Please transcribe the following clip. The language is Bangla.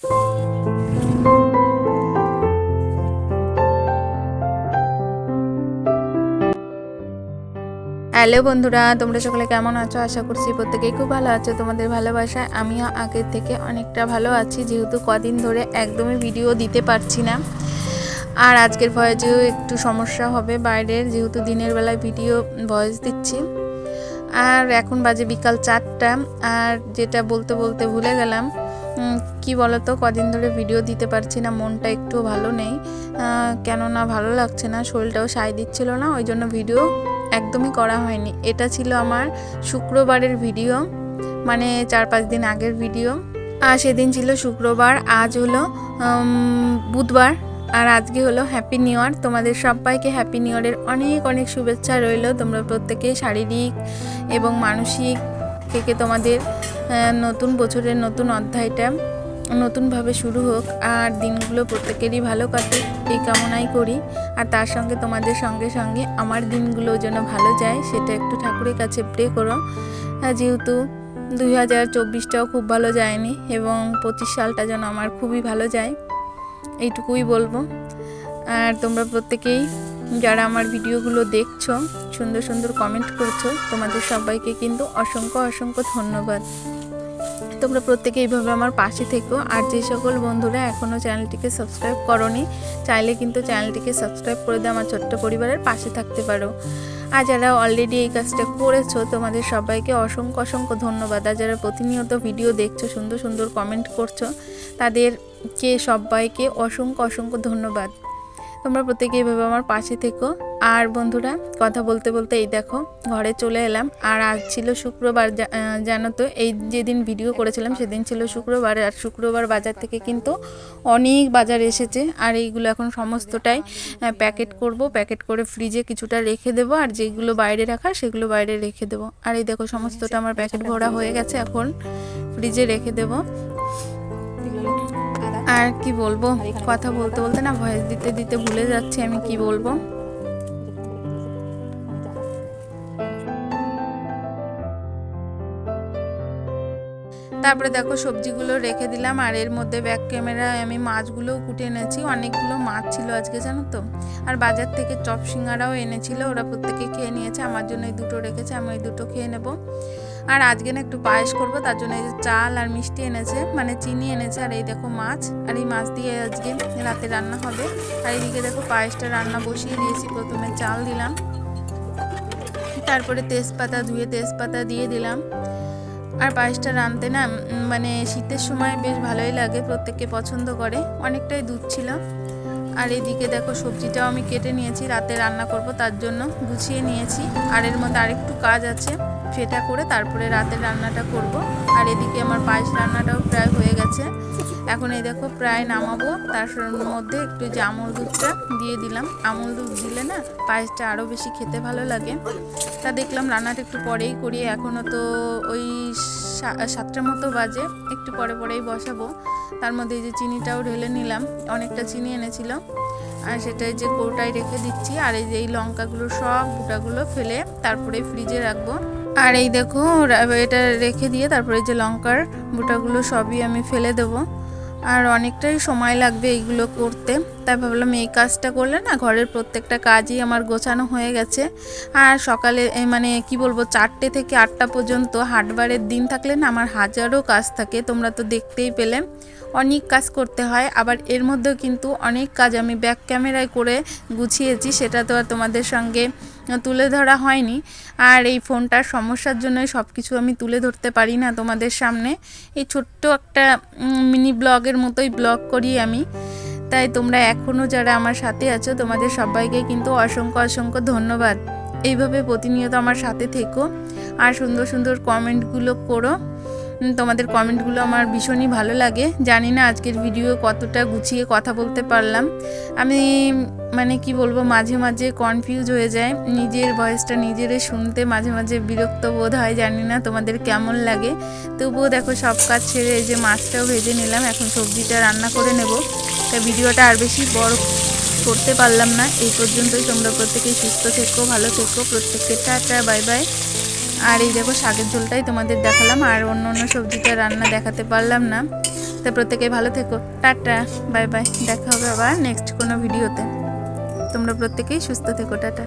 হ্যালো বন্ধুরা, তোমরা সকলে কেমন আছো? আশা করছি প্রত্যেকেই খুব ভালো আছো। তোমাদের ভালোবাসায় আমিও আগের থেকে অনেকটা ভালো আছি, যেহেতু কদিন ধরে একদমই ভিডিও দিতে পারছি না। আর আজকের ভয়েসেও একটু সমস্যা হবে বাইরের, যেহেতু দিনের বেলায় ভিডিও ভয়েস দিচ্ছি। আর এখন বাজে বিকাল চারটা, আর যেটা বলতে বলতে ভুলে গেলাম কি বলতো, কদিন ধরে ভিডিও দিতে পারছি না, মনটা একটু ভালো নেই। কেননা ভালো লাগছে না, শরীরটাও সায় দিচ্ছিল না, ওই জন্য ভিডিও একদমই করা হয়নি। এটা ছিল আমার শুক্রবারের ভিডিও মানে চার পাঁচ দিন আগের ভিডিও আর সেদিন ছিল শুক্রবার, আজ হলো বুধবার, আর আজকে হলো হ্যাপি নিউ ইয়ার তোমাদের সবাইকে হ্যাপি নিউ ইয়ারের অনেক অনেক শুভেচ্ছা রইল। তোমরা প্রত্যেকেই শারীরিক এবং মানসিক থেকে তোমাদের নতুন বছরের নতুন অধ্যায়টা নতুনভাবে শুরু হোক, আর দিনগুলো প্রত্যেকেরই ভালো কাটুক, এই কামনাই করি। আর তার সঙ্গে তোমাদের সঙ্গে সঙ্গে আমার দিনগুলো যেন ভালো যায়, সেটা একটু ঠাকুরের কাছে প্রে করো। যেহেতু দুই হাজার চব্বিশটাও খুব ভালো যায়নি এবং পঁচিশ সালটা যেন আমার খুবই ভালো যায়, এইটুকুই বলব। আর তোমরা প্রত্যেকেই যারা আমার ভিডিওগুলো দেখছ, সুন্দর সুন্দর কমেন্ট করছ, তোমাদের সবাইকে কিন্তু অসংখ্য অসংখ্য ধন্যবাদ। তোমরা প্রত্যেকে এইভাবে আমার পাশে থেকো। আর যে সকল বন্ধুরা এখনও চ্যানেলটিকে সাবস্ক্রাইব করনি, চাইলে কিন্তু চ্যানেলটিকে সাবস্ক্রাইব করে দিয়ে আমার ছোট্ট পরিবারের পাশে থাকতে পারো। আর যারা অলরেডি এই কাজটা করেছ, তোমাদের সবাইকে অসংখ্য অসংখ্য ধন্যবাদ। আর যারা প্রতিনিয়ত ভিডিও দেখছ, সুন্দর সুন্দর কমেন্ট করছ, তাদেরকে সবাইকে অসংখ্য অসংখ্য ধন্যবাদ। তোমরা প্রত্যেকে এইভাবে আমার পাশে থেকো। আর বন্ধুরা, কথা বলতে বলতে এই দেখো, ঘরে চলে এলাম। আর আজ ছিল শুক্রবার জানো তো, এই যেদিন ভিডিও করেছিলাম সেদিন ছিল শুক্রবার। আর শুক্রবার বাজার থেকে কিন্তু অনেক বাজার এসেছে। আর এইগুলো এখন সমস্তটাই প্যাকেট করব। প্যাকেট করে ফ্রিজে কিছুটা রেখে দেবো। আর যেগুলো বাইরে রাখা, সেগুলো বাইরে রেখে দেবো। আর এই দেখো, সমস্তটা আমার প্যাকেট ভরা হয়ে গেছে এখন ফ্রিজে রেখে দেবো। আর কি বলব, কথা বলতে বলতে না, ভয়েস দিতে দিতে ভুলে যাচ্ছি আমি, কি বলব? তারপরে দেখো সবজিগুলো রেখে দিলাম, আর এর মধ্যে ব্যাক ক্যামেরায় আমি মাছগুলোও কুটে এনেছি। অনেকগুলো মাছ ছিল আজকে, জানো তো? আর বাজার থেকে চপ সিঙ্গারাও এনেছিল, ওরা প্রত্যেকে খেয়ে নিয়েছে, আমার জন্য এই দুটো রেখেছে, আমি ওই দুটো খেয়ে নেব। আর আজকে না একটু পায়েস করব, তার জন্য এই যে চাল আর মিষ্টি এনেছে মানে চিনি এনেছে, আর এই দেখো মাছ, আর এই মাছ দিয়ে আজকে রাতে রান্না হবে। আর এইদিকে দেখো পায়েসটা রান্না বসিয়ে দিয়েছি, প্রথমে চাল দিলাম। তারপরে তেজপাতা, ধুয়ে তেজপাতা দিয়ে দিলাম। আর পায়েসটা রাঁধতে না মানে শীতের সময় বেশ ভালোই লাগে, প্রত্যেককে পছন্দ করে। অনেকটাই দুধ ছিল আর এদিকে দেখো সবজিটাও আমি কেটে নিয়েছি, রাতে রান্না করব তার জন্য গুছিয়ে নিয়েছি। আর এর মধ্যে আরেকটু কাজ আছে। সেটা করে তারপরে রাতের রান্নাটা করব। আর এদিকে আমার পায়েস রান্নাটাও প্রায় হয়ে গেছে। এখন এই দেখো প্রায় নামাবো। তার মধ্যে একটু যে আমল দুধটা দিয়ে দিলাম। আমল দুধ দিলে না পায়েসটা আরও বেশি খেতে ভালো লাগে। তা দেখলাম রান্নাটা একটু পরেই করি। এখনও তো ওই সাতটার মতো বাজে। একটু পরে পরেই বসাবো। তার মধ্যে এই যে চিনিটাও ঢেলে নিলাম। অনেকটা চিনি এনেছিল। আর সেটাই যে কৌটায় রেখে দিচ্ছি। আর এই যে এই লঙ্কাগুলো সব বুটাগুলো ফেলে তারপরে ফ্রিজে রাখব। আর এই দেখো এটা রেখে দিয়ে তারপরে যে লঙ্কার বুটাগুলো সবই আমি ফেলে দেবো। আর অনেকটাই সময় লাগবে এইগুলো করতে। তাই ভাবলাম এই কাজটা করলে না ঘরের প্রত্যেকটা কাজই আমার গোছানো হয়ে গেছে। আর সকালে মানে কি বলব, চারটে থেকে আটটা পর্যন্ত হাটবারের দিন থাকলে না আমার হাজারো কাজ থাকে, তোমরা তো দেখতেই পেলে। অনেক কাজ করতে হয়, আবার এর মধ্যেও কিন্তু অনেক কাজ আমি ব্যাক ক্যামেরায় করে গুছিয়েছি, সেটা তো আর তোমাদের সঙ্গে তুলে ধরা হয়নি। আর এই ফোনটার সমস্যার জন্যই সব কিছু আমি তুলে ধরতে পারি না তোমাদের সামনে। এই ছোট্ট একটা মিনি ব্লগের মতোই ব্লগ করি আমি। তাই তোমরা এখনও যারা আমার সাথে আছো, তোমাদের সবাইকে কিন্তু অসংখ্য অসংখ্য ধন্যবাদ। এইভাবে প্রতিনিয়ত আমার সাথে থেকো, আর সুন্দর সুন্দর কমেন্টগুলো করো। তোমাদের কমেন্টগুলো আমার ভীষণই ভালো লাগে। জানি না আজকের ভিডিও কতটা গুছিয়ে কথা বলতে পারলাম। আমি মানে কি বলব, মাঝে মাঝে কনফিউজ হয়ে যায় নিজের ভয়েসটা নিজেরে শুনতে মাঝে মাঝে বিরক্ত বোধ হয়, জানি না তোমাদের কেমন লাগে। তবুও দেখো, সব কাজ ছেড়ে যে মাছটাও ভেজে নিলাম, এখন সবজিটা রান্না করে নেব। তা ভিডিওটা আর বেশি বড় করতে পারলাম না। এই পর্যন্তই, তোমরা প্রত্যেকেই সুস্থ থেকো, ভালো থেকো। প্রত্যেককে টাটা, বাই বাই। আর এই দেখো শাকের ঝোলটাই তোমাদের দেখালাম, আর অন্য অন্য সবজিটা রান্না দেখাতে পারলাম না। তা প্রত্যেকে ভালো থেকো। Tata, bye bye. দেখা হবে আবার নেক্সট কোনো ভিডিওতে তোমরা প্রত্যেকেই সুস্থ থেকো। টাটা।